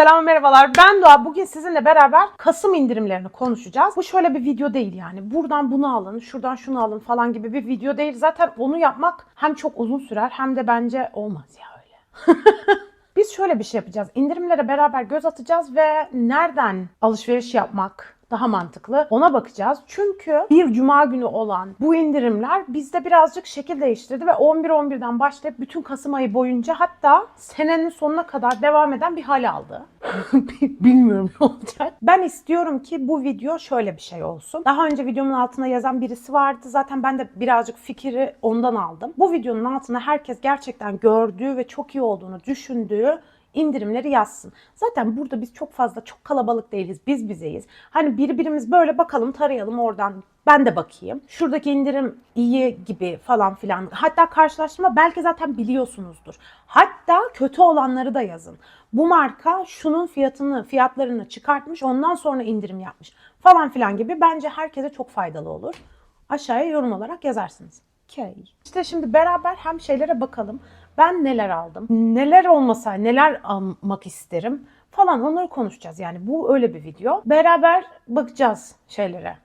Selam merhabalar. Ben Doğa. Bugün sizinle beraber Kasım indirimlerini konuşacağız. Bu şöyle bir video değil yani. Buradan bunu alın, şuradan şunu alın falan gibi bir video değil. Zaten onu yapmak hem çok uzun sürer hem de bence olmaz ya öyle. Biz şöyle bir şey yapacağız. İndirimlere beraber göz atacağız ve nereden alışveriş yapmak daha mantıklı ona bakacağız. Çünkü bir cuma günü olan bu indirimler bizde birazcık şekil değiştirdi ve 11-11'den başlayıp bütün Kasım ayı boyunca hatta senenin sonuna kadar devam eden bir hal aldı. Bilmiyorum ne olacak. Ben istiyorum ki bu video şöyle bir şey olsun. Daha önce videomun altına yazan birisi vardı. Zaten ben de birazcık fikri ondan aldım. Bu videonun altına herkes gerçekten gördüğü ve çok iyi olduğunu düşündüğü indirimleri yazsın. Zaten burada biz çok fazla çok kalabalık değiliz. Biz bizeyiz. Hani birbirimiz böyle bakalım tarayalım oradan ben de bakayım. Şuradaki indirim iyi gibi falan filan. Hatta karşılaştırma belki zaten biliyorsunuzdur. Hatta kötü olanları da yazın. Bu marka şunun fiyatını, fiyatlarını çıkartmış, ondan sonra indirim yapmış falan filan gibi. Bence herkese çok faydalı olur. Aşağıya yorum olarak yazarsınız. Okay. İşte şimdi beraber hem şeylere bakalım. Ben neler aldım? Neler olmasa neler almak isterim falan onları konuşacağız. Yani bu öyle bir video. Beraber bakacağız şeylere,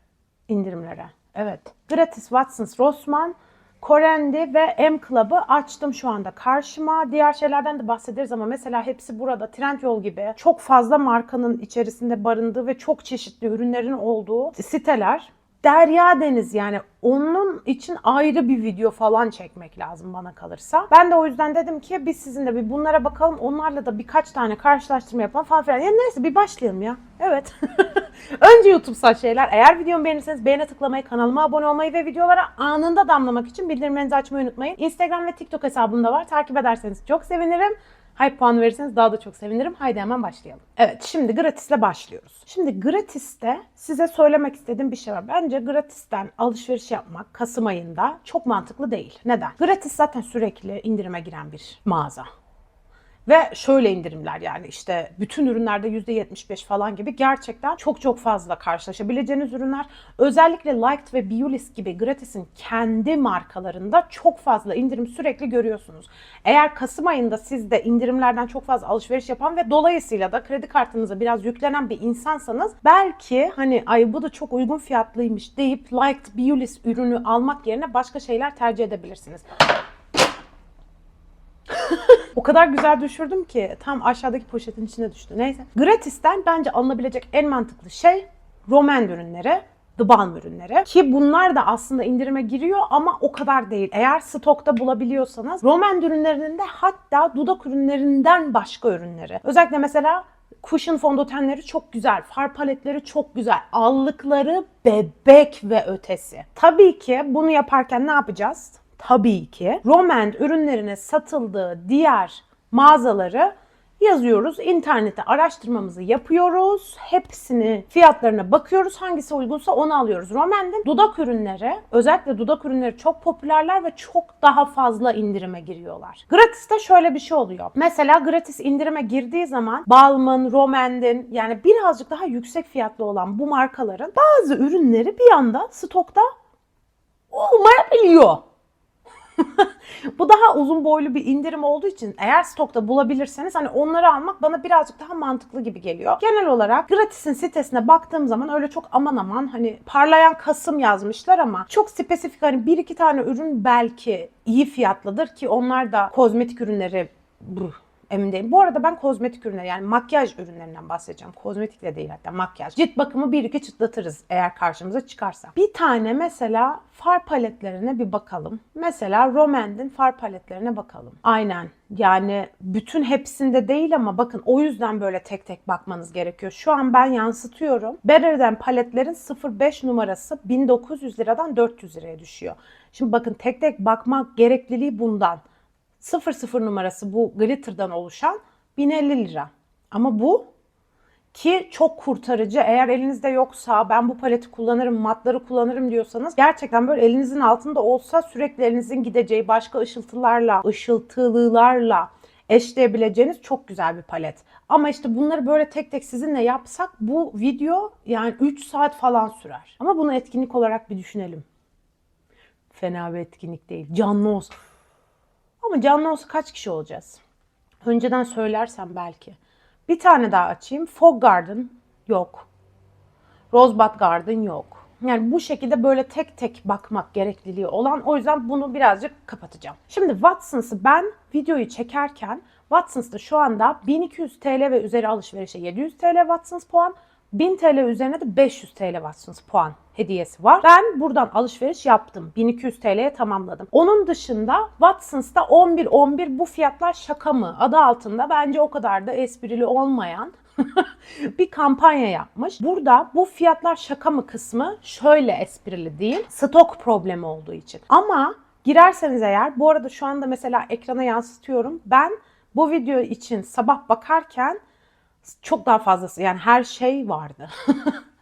indirimlere. Evet. Gratis Watsons Rossmann Korendi ve M Club'ı açtım şu anda karşıma. Diğer şeylerden de bahsederiz ama mesela hepsi burada Trendyol gibi çok fazla markanın içerisinde barındığı ve çok çeşitli ürünlerin olduğu siteler. Derya Deniz yani onun için ayrı bir video falan çekmek lazım bana kalırsa. Ben de o yüzden dedim ki biz sizinle bir bunlara bakalım. Onlarla da birkaç tane karşılaştırma yapalım falan filan. Ya neyse bir başlayalım ya. Evet. Önce YouTube'sal şeyler. Eğer videomu beğenirseniz beğene tıklamayı, kanalıma abone olmayı ve videolara anında damlamak için bildirimlerinizi açmayı unutmayın. Instagram ve TikTok hesabım da var. Takip ederseniz çok sevinirim. Hype puan verirseniz daha da çok sevinirim. Haydi hemen başlayalım. Evet şimdi gratisle başlıyoruz. Şimdi gratiste size söylemek istediğim bir şey var. Bence gratisten alışveriş yapmak Kasım ayında çok mantıklı değil. Neden? Gratis zaten sürekli indirime giren bir mağaza. Ve şöyle indirimler yani işte bütün ürünlerde %75 falan gibi gerçekten çok çok fazla karşılaşabileceğiniz ürünler. Özellikle Liked ve Beulis gibi Gratis'in kendi markalarında çok fazla indirim sürekli görüyorsunuz. Eğer Kasım ayında siz de indirimlerden çok fazla alışveriş yapan ve dolayısıyla da kredi kartınıza biraz yüklenen bir insansanız belki hani ay bu da çok uygun fiyatlıymış deyip Liked Beulis ürünü almak yerine başka şeyler tercih edebilirsiniz. O kadar güzel düşürdüm ki tam aşağıdaki poşetin içine düştü. Neyse. Gratis'ten bence alınabilecek en mantıklı şey Roman ürünleri. The Balm ürünleri. Ki bunlar da aslında indirime giriyor ama o kadar değil. Eğer stokta bulabiliyorsanız Roman ürünlerinin de hatta dudak ürünlerinden başka ürünleri. Özellikle mesela Cushion fondötenleri çok güzel. Far paletleri çok güzel. Allıkları bebek ve ötesi. Tabii ki bunu yaparken ne yapacağız? Tabii ki Roman ürünlerine satıldığı diğer mağazaları yazıyoruz. İnternette araştırmamızı yapıyoruz. Hepsini fiyatlarına bakıyoruz. Hangisi uygunsa onu alıyoruz. Roman'ın dudak ürünleri, özellikle dudak ürünleri çok popülerler ve çok daha fazla indirime giriyorlar. Gratis'te şöyle bir şey oluyor. Mesela gratis indirime girdiği zaman Balmain, Roman'ın yani birazcık daha yüksek fiyatlı olan bu markaların bazı ürünleri bir anda stokta olmayabiliyor. Bu daha uzun boylu bir indirim olduğu için eğer stokta bulabilirseniz hani onları almak bana birazcık daha mantıklı gibi geliyor. Genel olarak Gratis'in sitesine baktığım zaman öyle çok aman aman hani parlayan Kasım yazmışlar ama çok spesifik hani bir iki tane ürün belki iyi fiyatlıdır ki onlar da kozmetik ürünleri Buh, emin değilim. Bu arada ben kozmetik ürünleri yani makyaj ürünlerinden bahsedeceğim. Kozmetik de değil hatta makyaj. Cilt bakımı bir iki çıtlatırız eğer karşımıza çıkarsa. Bir tane mesela far paletlerine bir bakalım. Mesela Romand'in far paletlerine bakalım. Aynen. Yani bütün hepsinde değil ama bakın o yüzden böyle tek tek bakmanız gerekiyor. Şu an ben yansıtıyorum. Better'den paletlerin 05 numarası 1900 liradan 400 liraya düşüyor. Şimdi bakın tek tek bakmak gerekliliği bundan. 00 numarası bu glitter'dan oluşan 1050 lira. Ama bu ki çok kurtarıcı. Eğer elinizde yoksa ben bu paleti kullanırım, matları kullanırım diyorsanız gerçekten böyle elinizin altında olsa sürekli elinizin gideceği başka ışıltılarla, ışıltılılarla eşleyebileceğiniz çok güzel bir palet. Ama işte bunları böyle tek tek sizinle yapsak bu video yani 3 saat falan sürer. Ama bunu etkinlik olarak bir düşünelim. Fena bir etkinlik değil. Canlı olsun. Ama canlı olsa kaç kişi olacağız? Önceden söylersem belki. Bir tane daha açayım. Fog Garden yok. Rosebud Garden yok. Yani bu şekilde böyle tek tek bakmak gerekliliği olan o yüzden bunu birazcık kapatacağım. Şimdi Watsons'ı ben videoyu çekerken Watsons'ta şu anda 1200 TL ve üzeri alışverişe 700 TL Watsons puan, 1000 TL üzerine de 500 TL Watsons puan hediyesi var. Ben buradan alışveriş yaptım. 1200 TL'ye tamamladım. Onun dışında Watsons'ta 11-11 bu fiyatlar şaka mı? Adı altında bence o kadar da esprili olmayan bir kampanya yapmış. Burada bu fiyatlar şaka mı kısmı şöyle esprili değil. Stok problemi olduğu için. Ama girerseniz eğer bu arada şu anda mesela ekrana yansıtıyorum. Ben bu video için sabah bakarken çok daha fazlası yani her şey vardı.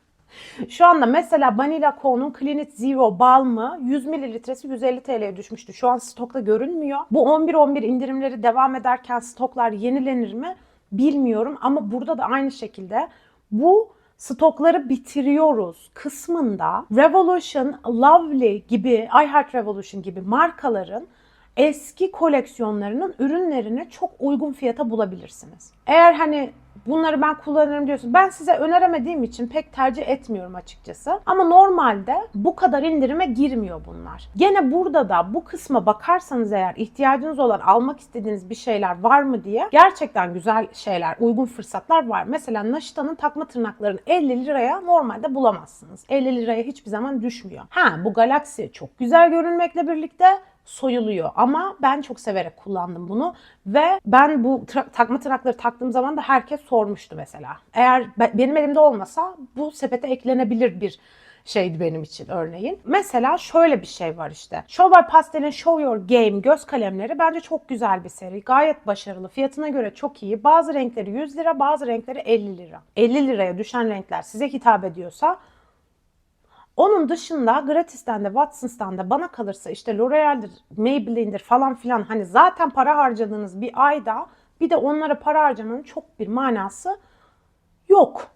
Şu anda mesela Vanilla Co'nun Clean It Zero balmı 100 mililitresi 150 TL'ye düşmüştü. Şu an stokta görünmüyor. Bu 11-11 indirimleri devam ederken stoklar yenilenir mi bilmiyorum. Ama burada da aynı şekilde bu stokları bitiriyoruz kısmında Revolution, Lovely gibi, I Heart Revolution gibi markaların eski koleksiyonlarının ürünlerini çok uygun fiyata bulabilirsiniz. Eğer hani bunları ben kullanırım diyorsun. Ben size öneremediğim için pek tercih etmiyorum açıkçası. Ama normalde bu kadar indirime girmiyor bunlar. Gene burada da bu kısma bakarsanız eğer ihtiyacınız olan almak istediğiniz bir şeyler var mı diye gerçekten güzel şeyler, uygun fırsatlar var. Mesela Naşita'nın takma tırnaklarını 50 liraya normalde bulamazsınız. 50 liraya hiçbir zaman düşmüyor. Ha bu Galaxy çok güzel görünmekle birlikte soyuluyor ama ben çok severek kullandım bunu ve ben bu tra- takma tırnakları taktığım zaman da herkes sormuştu mesela. Eğer be- benim elimde olmasa bu sepete eklenebilir bir şeydi benim için örneğin. Mesela şöyle bir şey var işte. Show by Pastel'in Show Your Game göz kalemleri bence çok güzel bir seri. Gayet başarılı. Fiyatına göre çok iyi. Bazı renkleri 100 lira, bazı renkleri 50 lira. 50 liraya düşen renkler size hitap ediyorsa onun dışında Gratis'ten de Watsons'tan da bana kalırsa işte L'Oreal'dir, Maybelline'dir falan filan hani zaten para harcadığınız bir ayda bir de onlara para harcamanın çok bir manası yok.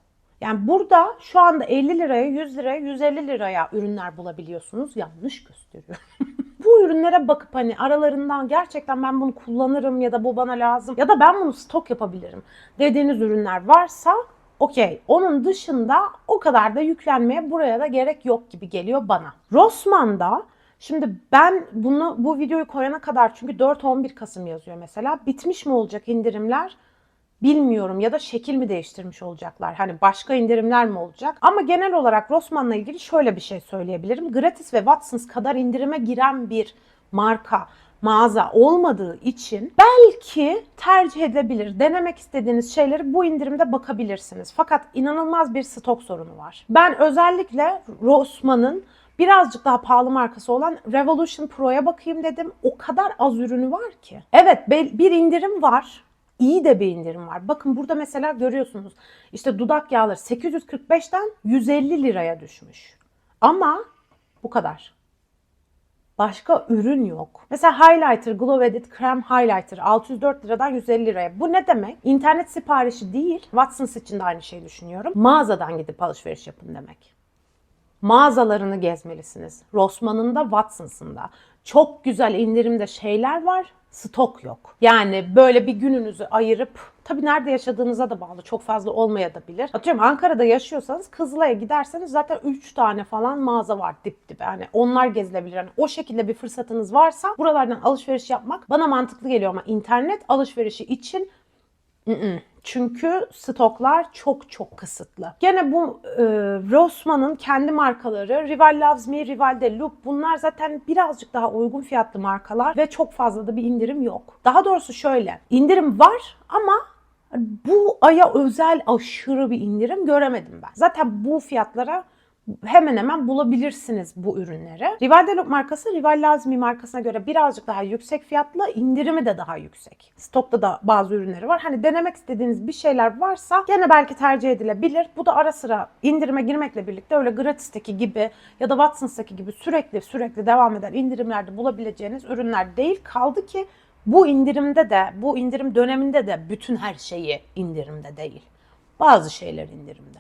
Yani burada şu anda 50 liraya, 100 liraya, 150 liraya ürünler bulabiliyorsunuz. Yanlış gösteriyor. bu ürünlere bakıp hani aralarından gerçekten ben bunu kullanırım ya da bu bana lazım ya da ben bunu stok yapabilirim dediğiniz ürünler varsa Okey. Onun dışında o kadar da yüklenmeye buraya da gerek yok gibi geliyor bana. Rossmann'da Şimdi ben bunu bu videoyu koyana kadar çünkü 4-11 Kasım yazıyor mesela. Bitmiş mi olacak indirimler? Bilmiyorum ya da şekil mi değiştirmiş olacaklar? Hani başka indirimler mi olacak? Ama genel olarak Rossmann'la ilgili şöyle bir şey söyleyebilirim. Gratis ve Watsons kadar indirime giren bir marka mağaza olmadığı için belki tercih edilebilir. Denemek istediğiniz şeyleri bu indirimde bakabilirsiniz. Fakat inanılmaz bir stok sorunu var. Ben özellikle Rossmann'ın birazcık daha pahalı markası olan Revolution Pro'ya bakayım dedim. O kadar az ürünü var ki. Evet bir indirim var. İyi de bir indirim var. Bakın burada mesela görüyorsunuz. İşte dudak yağları 845'ten 150 liraya düşmüş. Ama bu kadar. Başka ürün yok. Mesela highlighter, Glow Edit krem highlighter 604 liradan 150 liraya. Bu ne demek? İnternet siparişi değil. Watsons için de aynı şeyi düşünüyorum. Mağazadan gidip alışveriş yapın demek. Mağazalarını gezmelisiniz. Rossmann'ın da Watsons'ın da. Çok güzel indirimde şeyler var. Stok yok. Yani böyle bir gününüzü ayırıp tabii nerede yaşadığınıza da bağlı. Çok fazla olmayabilir. Atıyorum Ankara'da yaşıyorsanız Kızılay'a giderseniz zaten 3 tane falan mağaza var dip dibe. Yani onlar gezilebilir. Yani o şekilde bir fırsatınız varsa buralardan alışveriş yapmak bana mantıklı geliyor ama internet alışverişi için. Çünkü stoklar çok çok kısıtlı. Gene bu e, Rossmann'ın kendi markaları Rival Loves Me, Rival de Look bunlar zaten birazcık daha uygun fiyatlı markalar ve çok fazla da bir indirim yok. Daha doğrusu şöyle indirim var ama bu aya özel aşırı bir indirim göremedim ben. Zaten bu fiyatlara hemen hemen bulabilirsiniz bu ürünleri. Rival Delok markası Rival Lazmi markasına göre birazcık daha yüksek fiyatlı, indirimi de daha yüksek. Stokta da bazı ürünleri var. Hani denemek istediğiniz bir şeyler varsa gene belki tercih edilebilir. Bu da ara sıra indirime girmekle birlikte öyle Gratis'teki gibi ya da Watsons'taki gibi sürekli sürekli devam eden indirimlerde bulabileceğiniz ürünler değil. Kaldı ki bu indirimde de, bu indirim döneminde de bütün her şeyi indirimde değil. Bazı şeyler indirimde.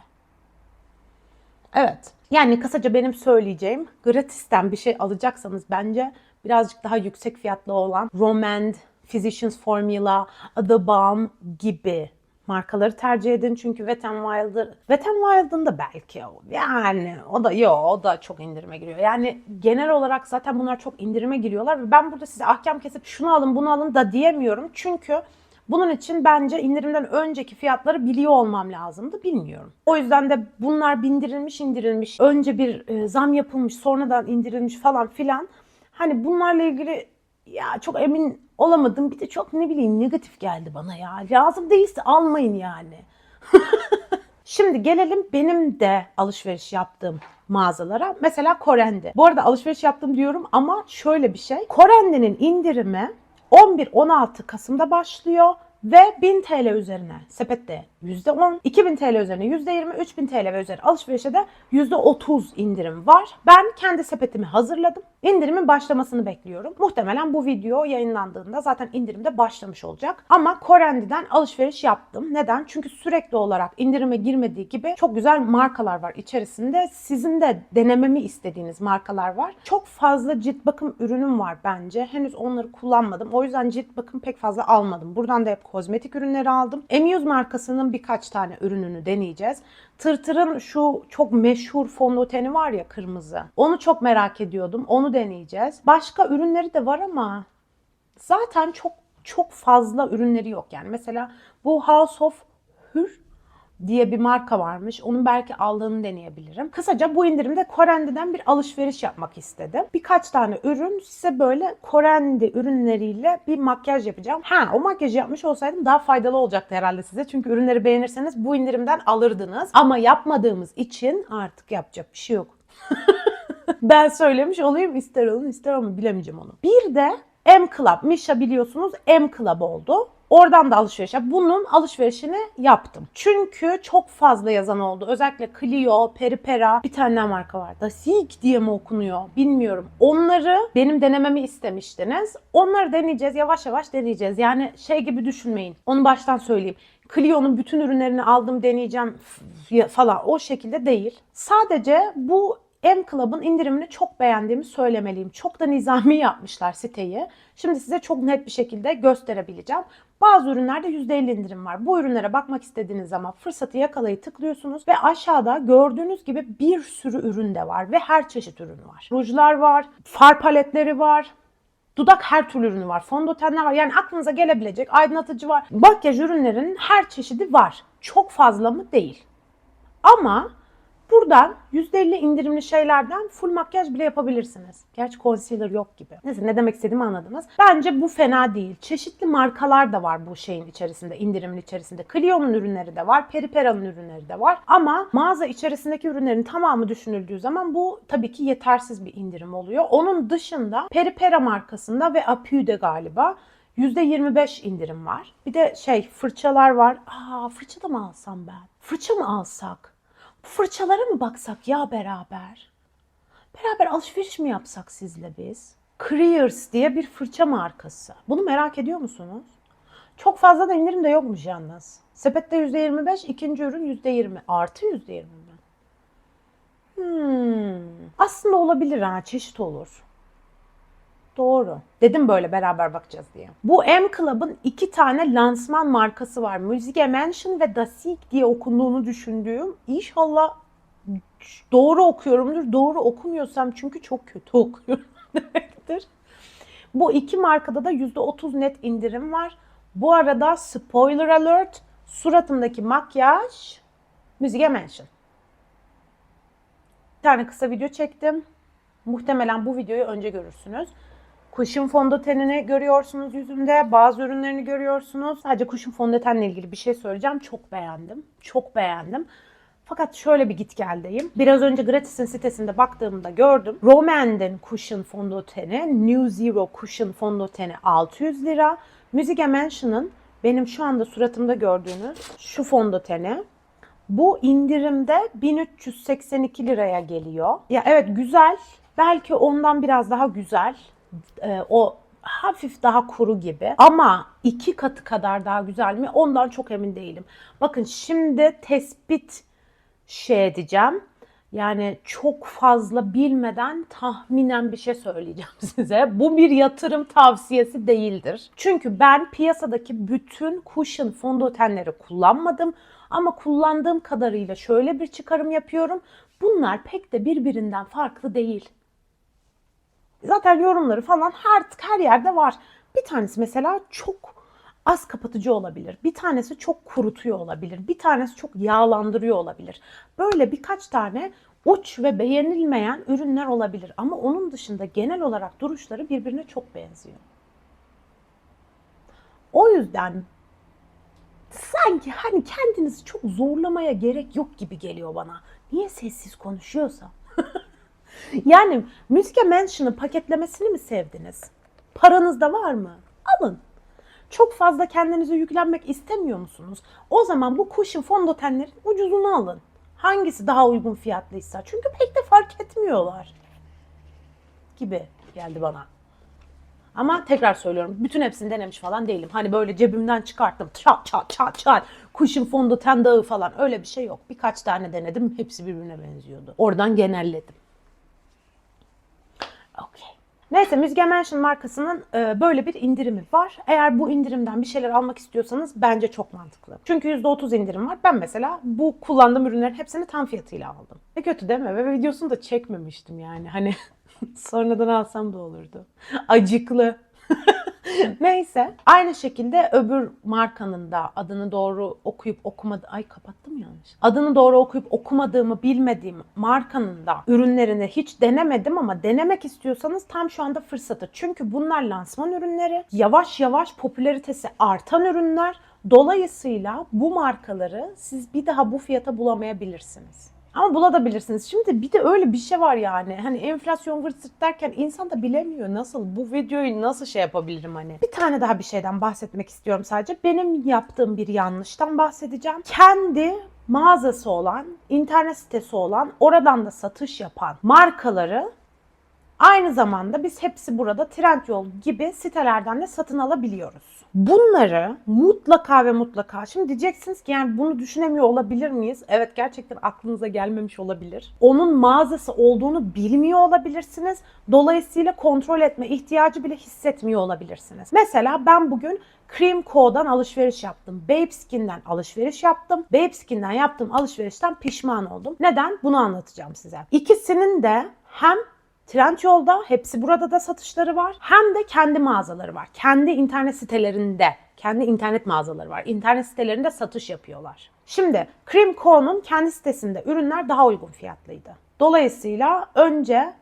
Evet. Yani kısaca benim söyleyeceğim gratisten bir şey alacaksanız bence birazcık daha yüksek fiyatlı olan Romand, Physicians Formula, The Balm gibi markaları tercih edin. Çünkü Wet n Wild'ı, Wet n Wild'ın da belki o. Yani o da yok o da çok indirime giriyor. Yani genel olarak zaten bunlar çok indirime giriyorlar ve ben burada size ahkam kesip şunu alın bunu alın da diyemiyorum. Çünkü bunun için bence indirimden önceki fiyatları biliyor olmam lazımdı. Bilmiyorum. O yüzden de bunlar bindirilmiş indirilmiş. Önce bir e, zam yapılmış sonradan indirilmiş falan filan. Hani bunlarla ilgili ya çok emin olamadım. Bir de çok ne bileyim negatif geldi bana ya. Lazım değilse almayın yani. Şimdi gelelim benim de alışveriş yaptığım mağazalara. Mesela Korendi. Bu arada alışveriş yaptım diyorum ama şöyle bir şey. Korendi'nin indirimi 11-16 Kasım'da başlıyor ve 1000 TL üzerine sepette %10, 2000 TL üzerine %20, 3000 TL ve üzeri alışverişe de %30 indirim var. Ben kendi sepetimi hazırladım. İndirimin başlamasını bekliyorum. Muhtemelen bu video yayınlandığında zaten indirim de başlamış olacak. Ama Korendi'den alışveriş yaptım. Neden? Çünkü sürekli olarak indirime girmediği gibi çok güzel markalar var içerisinde. Sizin de denememi istediğiniz markalar var. Çok fazla cilt bakım ürünüm var bence. Henüz onları kullanmadım. O yüzden cilt bakım pek fazla almadım. Buradan da hep kozmetik ürünleri aldım. Emuse markasının birkaç tane ürününü deneyeceğiz. Tırtır'ın şu çok meşhur fondöteni var ya kırmızı. Onu çok merak ediyordum. Onu deneyeceğiz. Başka ürünleri de var ama zaten çok çok fazla ürünleri yok yani. Mesela bu House of Hür diye bir marka varmış. Onun belki aldığını deneyebilirim. Kısaca bu indirimde Korendi'den bir alışveriş yapmak istedim. Birkaç tane ürün size böyle Korendi ürünleriyle bir makyaj yapacağım. Ha o makyajı yapmış olsaydım daha faydalı olacaktı herhalde size. Çünkü ürünleri beğenirseniz bu indirimden alırdınız. Ama yapmadığımız için artık yapacak bir şey yok. ben söylemiş olayım ister olun ister olmayın bilemeyeceğim onu. Bir de M Club. Misha biliyorsunuz M Club oldu. Oradan da alışveriş. Bunun alışverişini yaptım. Çünkü çok fazla yazan oldu. Özellikle Clio, Peripera bir tane marka var. Dasik diye mi okunuyor bilmiyorum. Onları benim denememi istemiştiniz. Onları deneyeceğiz. Yavaş yavaş deneyeceğiz. Yani şey gibi düşünmeyin. Onu baştan söyleyeyim. Clio'nun bütün ürünlerini aldım deneyeceğim falan o şekilde değil. Sadece bu M Club'ın indirimini çok beğendiğimi söylemeliyim. Çok da nizami yapmışlar siteyi. Şimdi size çok net bir şekilde gösterebileceğim. Bazı ürünlerde %50 indirim var. Bu ürünlere bakmak istediğiniz zaman fırsatı yakalayıp tıklıyorsunuz ve aşağıda gördüğünüz gibi bir sürü ürün de var ve her çeşit ürün var. Rujlar var, far paletleri var, Dudak her türlü ürünü var. Fondötenler var. Yani aklınıza gelebilecek aydınlatıcı var. Makyaj ürünlerinin her çeşidi var. Çok fazla mı? Değil. Ama buradan %50 indirimli şeylerden full makyaj bile yapabilirsiniz. Gerçi concealer yok gibi. Neyse ne demek istediğimi anladınız. Bence bu fena değil. Çeşitli markalar da var bu şeyin içerisinde, indirimin içerisinde. Clio'nun ürünleri de var, Peripera'nın ürünleri de var. Ama mağaza içerisindeki ürünlerin tamamı düşünüldüğü zaman bu tabii ki yetersiz bir indirim oluyor. Onun dışında Peripera markasında ve Apü'de galiba %25 indirim var. Bir de şey fırçalar var. Aa fırça da mı alsam ben? Fırça mı alsak? Fırçalara mı baksak ya beraber? Beraber alışveriş mi yapsak sizle biz? Creers diye bir fırça markası. Bunu merak ediyor musunuz? Çok fazla da indirim de yokmuş yalnız. Sepette %25, ikinci ürün %20. Artı %20 mi? Hmm. Aslında olabilir ha, çeşit olur. Doğru. Dedim böyle beraber bakacağız diye. Bu M Club'ın iki tane lansman markası var. Music Mansion ve Dasik diye okunduğunu düşündüğüm. İnşallah doğru okuyorumdur. Doğru okumuyorsam çünkü çok kötü okuyorum demektir. Bu iki markada da %30 net indirim var. Bu arada spoiler alert suratımdaki makyaj Music Mansion. Bir tane kısa video çektim. Muhtemelen bu videoyu önce görürsünüz. Kuşun fondötenini görüyorsunuz yüzümde. Bazı ürünlerini görüyorsunuz. Sadece kuşun fondötenle ilgili bir şey söyleyeceğim. Çok beğendim. Çok beğendim. Fakat şöyle bir git geldeyim. Biraz önce Gratis'in sitesinde baktığımda gördüm. Romand'in Cushion fondöteni, New Zero Cushion fondöteni 600 lira. Music Mansion'ın benim şu anda suratımda gördüğünüz şu fondöteni bu indirimde 1382 liraya geliyor. Ya evet güzel. Belki ondan biraz daha güzel. Ee, o hafif daha kuru gibi. Ama iki katı kadar daha güzel mi? Ondan çok emin değilim. Bakın şimdi tespit şey edeceğim. Yani çok fazla bilmeden tahminen bir şey söyleyeceğim size. Bu bir yatırım tavsiyesi değildir. Çünkü ben piyasadaki bütün cushion fondötenleri kullanmadım. Ama kullandığım kadarıyla şöyle bir çıkarım yapıyorum. Bunlar pek de birbirinden farklı değil. Zaten yorumları falan her, her yerde var. Bir tanesi mesela çok az kapatıcı olabilir. Bir tanesi çok kurutuyor olabilir. Bir tanesi çok yağlandırıyor olabilir. Böyle birkaç tane uç ve beğenilmeyen ürünler olabilir. Ama onun dışında genel olarak duruşları birbirine çok benziyor. O yüzden sanki hani kendinizi çok zorlamaya gerek yok gibi geliyor bana. Niye sessiz konuşuyorsam? Yani Müzike Mansion'ın paketlemesini mi sevdiniz? Paranız da var mı? Alın. Çok fazla kendinize yüklenmek istemiyor musunuz? O zaman bu cushion fondötenlerin ucuzunu alın. Hangisi daha uygun fiyatlıysa. Çünkü pek de fark etmiyorlar. Gibi geldi bana. Ama tekrar söylüyorum bütün hepsini denemiş falan değilim. Hani böyle cebimden çıkarttım çat çat çat çat kuşun fondöten dağı falan öyle bir şey yok. Birkaç tane denedim hepsi birbirine benziyordu. Oradan genelledim. Neyse Müzge Mansion markasının e, böyle bir indirimi var. Eğer bu indirimden bir şeyler almak istiyorsanız bence çok mantıklı. Çünkü %30 indirim var. Ben mesela bu kullandığım ürünlerin hepsini tam fiyatıyla aldım. Ne kötü değil mi? Ve videosunu da çekmemiştim yani. Hani sonradan alsam da olurdu. Acıklı. Neyse. Aynı şekilde öbür markanın da adını doğru okuyup okumadı. Ay kapattım yanlış. Adını doğru okuyup okumadığımı bilmediğim markanın da ürünlerini hiç denemedim ama denemek istiyorsanız tam şu anda fırsatı. Çünkü bunlar lansman ürünleri. Yavaş yavaş popülaritesi artan ürünler. Dolayısıyla bu markaları siz bir daha bu fiyata bulamayabilirsiniz. Ama bulabilirsiniz. Şimdi bir de öyle bir şey var yani. Hani enflasyon vırt derken insan da bilemiyor nasıl bu videoyu nasıl şey yapabilirim hani. Bir tane daha bir şeyden bahsetmek istiyorum sadece. Benim yaptığım bir yanlıştan bahsedeceğim. Kendi mağazası olan, internet sitesi olan, oradan da satış yapan markaları Aynı zamanda biz hepsi burada Trendyol gibi sitelerden de satın alabiliyoruz. Bunları mutlaka ve mutlaka şimdi diyeceksiniz ki yani bunu düşünemiyor olabilir miyiz? Evet gerçekten aklınıza gelmemiş olabilir. Onun mağazası olduğunu bilmiyor olabilirsiniz. Dolayısıyla kontrol etme ihtiyacı bile hissetmiyor olabilirsiniz. Mesela ben bugün Cream Co'dan alışveriş yaptım. Babeskin'den alışveriş yaptım. Babeskin'den yaptığım alışverişten pişman oldum. Neden? Bunu anlatacağım size. İkisinin de hem Trendyol'da hepsi burada da satışları var. Hem de kendi mağazaları var. Kendi internet sitelerinde, kendi internet mağazaları var. İnternet sitelerinde satış yapıyorlar. Şimdi Cream Co'nun kendi sitesinde ürünler daha uygun fiyatlıydı. Dolayısıyla önce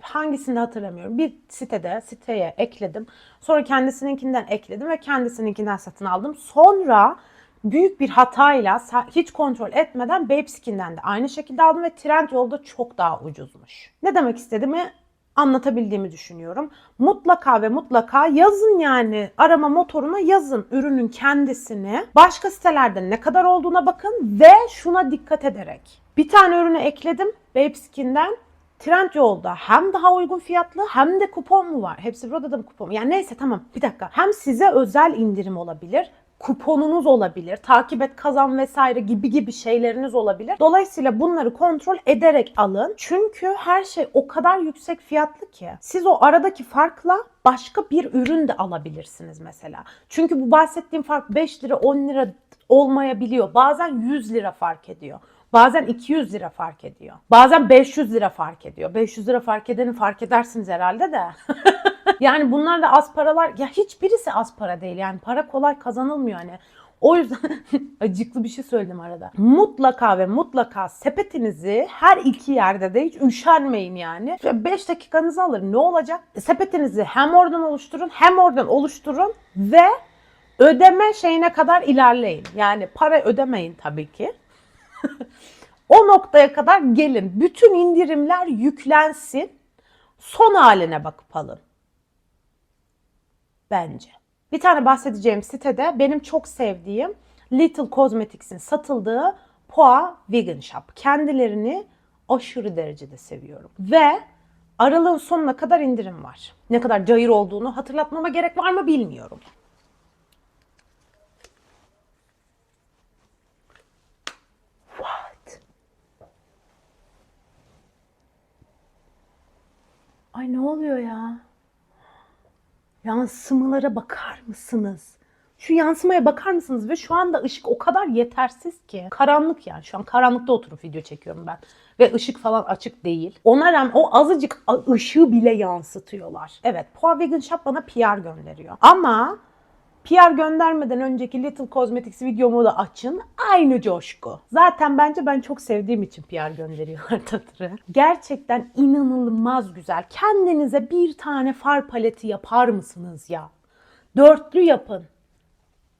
hangisini hatırlamıyorum. Bir sitede siteye ekledim. Sonra kendisininkinden ekledim ve kendisininkinden satın aldım. Sonra büyük bir hatayla hiç kontrol etmeden Babeskin'den de aynı şekilde aldım ve Trendyol'da çok daha ucuzmuş. Ne demek istediğimi anlatabildiğimi düşünüyorum. Mutlaka ve mutlaka yazın yani arama motoruna yazın ürünün kendisini. Başka sitelerde ne kadar olduğuna bakın ve şuna dikkat ederek. Bir tane ürünü ekledim Babeskin'den. Trendyol'da hem daha uygun fiyatlı hem de kupon mu var? Hepsi burada da mı kupon? Yani neyse tamam bir dakika. Hem size özel indirim olabilir kuponunuz olabilir, takip et kazan vesaire gibi gibi şeyleriniz olabilir. Dolayısıyla bunları kontrol ederek alın. Çünkü her şey o kadar yüksek fiyatlı ki siz o aradaki farkla başka bir ürün de alabilirsiniz mesela. Çünkü bu bahsettiğim fark 5 lira 10 lira olmayabiliyor. Bazen 100 lira fark ediyor. Bazen 200 lira fark ediyor. Bazen 500 lira fark ediyor. 500 lira fark edeni fark edersiniz herhalde de. yani bunlar da az paralar. Ya hiçbirisi az para değil. Yani para kolay kazanılmıyor hani. O yüzden acıklı bir şey söyledim arada. Mutlaka ve mutlaka sepetinizi her iki yerde de hiç üşenmeyin yani. 5 dakikanızı alır. Ne olacak? Sepetinizi hem oradan oluşturun hem oradan oluşturun ve ödeme şeyine kadar ilerleyin. Yani para ödemeyin tabii ki. o noktaya kadar gelin. Bütün indirimler yüklensin. Son haline bakıp alın bence. Bir tane bahsedeceğim sitede benim çok sevdiğim Little Cosmetics'in satıldığı Poa Vegan Shop. Kendilerini aşırı derecede seviyorum. Ve aralığın sonuna kadar indirim var. Ne kadar cayır olduğunu hatırlatmama gerek var mı bilmiyorum. What? Ay ne oluyor ya? Yansımalara bakar mısınız? Şu yansımaya bakar mısınız? Ve şu anda ışık o kadar yetersiz ki. Karanlık yani. Şu an karanlıkta oturup video çekiyorum ben. Ve ışık falan açık değil. Ona rağmen o azıcık ışığı bile yansıtıyorlar. Evet, Poa Vegan Shop bana PR gönderiyor. Ama PR göndermeden önceki Little Cosmetics videomu da açın. Aynı coşku. Zaten bence ben çok sevdiğim için PR gönderiyorlar Tatır'ı. Gerçekten inanılmaz güzel. Kendinize bir tane far paleti yapar mısınız ya? Dörtlü yapın.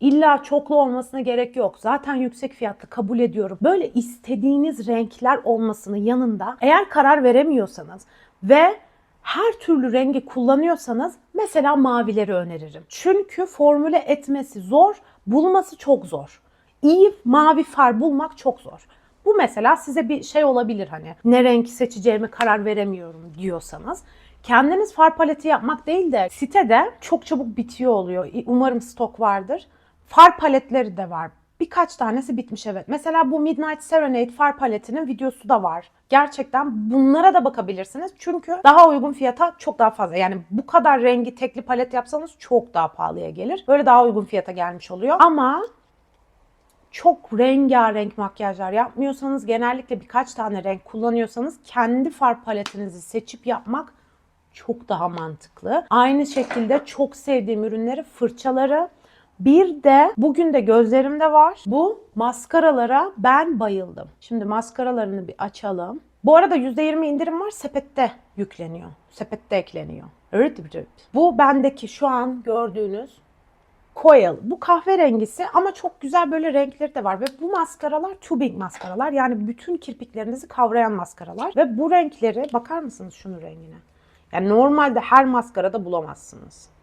İlla çoklu olmasına gerek yok. Zaten yüksek fiyatlı kabul ediyorum. Böyle istediğiniz renkler olmasının yanında eğer karar veremiyorsanız ve her türlü rengi kullanıyorsanız mesela mavileri öneririm. Çünkü formüle etmesi zor, bulması çok zor. İyi mavi far bulmak çok zor. Bu mesela size bir şey olabilir hani ne renk seçeceğime karar veremiyorum diyorsanız. Kendiniz far paleti yapmak değil de sitede çok çabuk bitiyor oluyor. Umarım stok vardır. Far paletleri de var. Birkaç tanesi bitmiş evet. Mesela bu Midnight Serenade far paletinin videosu da var. Gerçekten bunlara da bakabilirsiniz. Çünkü daha uygun fiyata çok daha fazla. Yani bu kadar rengi tekli palet yapsanız çok daha pahalıya gelir. Böyle daha uygun fiyata gelmiş oluyor. Ama çok rengarenk makyajlar yapmıyorsanız, genellikle birkaç tane renk kullanıyorsanız kendi far paletinizi seçip yapmak çok daha mantıklı. Aynı şekilde çok sevdiğim ürünleri fırçaları. Bir de bugün de gözlerimde var. Bu maskaralara ben bayıldım. Şimdi maskaralarını bir açalım. Bu arada %20 indirim var. Sepette yükleniyor. Sepette ekleniyor. Bu bendeki şu an gördüğünüz Coil. Bu kahverengisi ama çok güzel böyle renkleri de var. Ve bu maskaralar tubing maskaralar. Yani bütün kirpiklerinizi kavrayan maskaralar. Ve bu renkleri bakar mısınız şunun rengine? Yani normalde her maskarada bulamazsınız.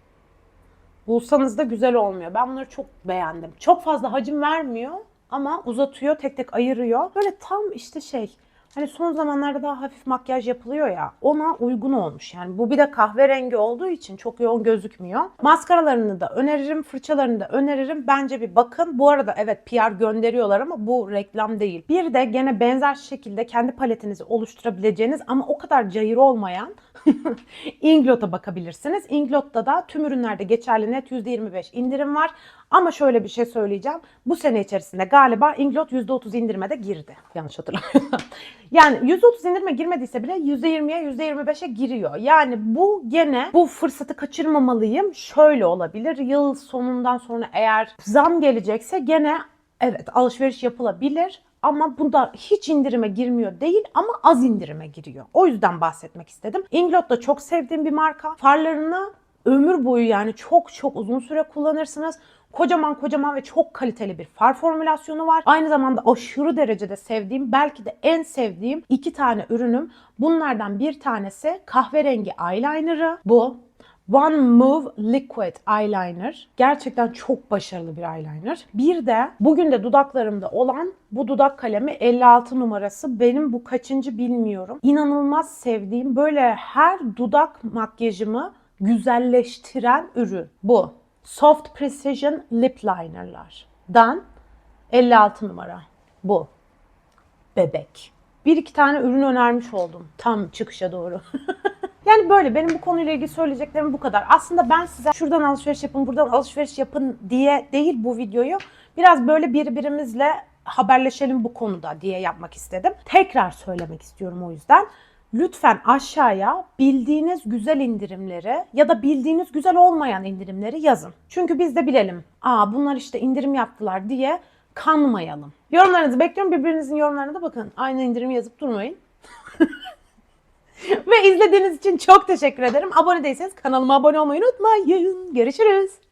Bulsanız da güzel olmuyor. Ben bunları çok beğendim. Çok fazla hacim vermiyor ama uzatıyor, tek tek ayırıyor. Böyle tam işte şey Hani son zamanlarda daha hafif makyaj yapılıyor ya ona uygun olmuş. Yani bu bir de kahverengi olduğu için çok yoğun gözükmüyor. Maskaralarını da öneririm, fırçalarını da öneririm. Bence bir bakın. Bu arada evet PR gönderiyorlar ama bu reklam değil. Bir de gene benzer şekilde kendi paletinizi oluşturabileceğiniz ama o kadar cayır olmayan Inglot'a bakabilirsiniz. Inglot'ta da tüm ürünlerde geçerli net %25 indirim var. Ama şöyle bir şey söyleyeceğim. Bu sene içerisinde galiba Inglot %30 indirime de girdi. Yanlış hatırlamıyorsam. Yani %30 indirime girmediyse bile %20'ye %25'e giriyor. Yani bu gene bu fırsatı kaçırmamalıyım. Şöyle olabilir. Yıl sonundan sonra eğer zam gelecekse gene evet alışveriş yapılabilir. Ama bunda hiç indirime girmiyor değil ama az indirime giriyor. O yüzden bahsetmek istedim. Inglot da çok sevdiğim bir marka. Farlarını ömür boyu yani çok çok uzun süre kullanırsınız. Kocaman kocaman ve çok kaliteli bir far formülasyonu var. Aynı zamanda aşırı derecede sevdiğim, belki de en sevdiğim iki tane ürünüm. Bunlardan bir tanesi kahverengi eyeliner'ı. Bu One Move Liquid Eyeliner. Gerçekten çok başarılı bir eyeliner. Bir de bugün de dudaklarımda olan bu dudak kalemi 56 numarası. Benim bu kaçıncı bilmiyorum. İnanılmaz sevdiğim böyle her dudak makyajımı güzelleştiren ürün bu. Soft Precision Lip Liner'lar. Dan 56 numara. Bu. Bebek. Bir iki tane ürün önermiş oldum. Tam çıkışa doğru. yani böyle benim bu konuyla ilgili söyleyeceklerim bu kadar. Aslında ben size şuradan alışveriş yapın, buradan alışveriş yapın diye değil bu videoyu. Biraz böyle birbirimizle haberleşelim bu konuda diye yapmak istedim. Tekrar söylemek istiyorum o yüzden. Lütfen aşağıya bildiğiniz güzel indirimleri ya da bildiğiniz güzel olmayan indirimleri yazın. Çünkü biz de bilelim. Aa bunlar işte indirim yaptılar diye kanmayalım. Yorumlarınızı bekliyorum. Birbirinizin yorumlarına da bakın. Aynı indirim yazıp durmayın. Ve izlediğiniz için çok teşekkür ederim. Abone değilseniz kanalıma abone olmayı unutmayın. Görüşürüz.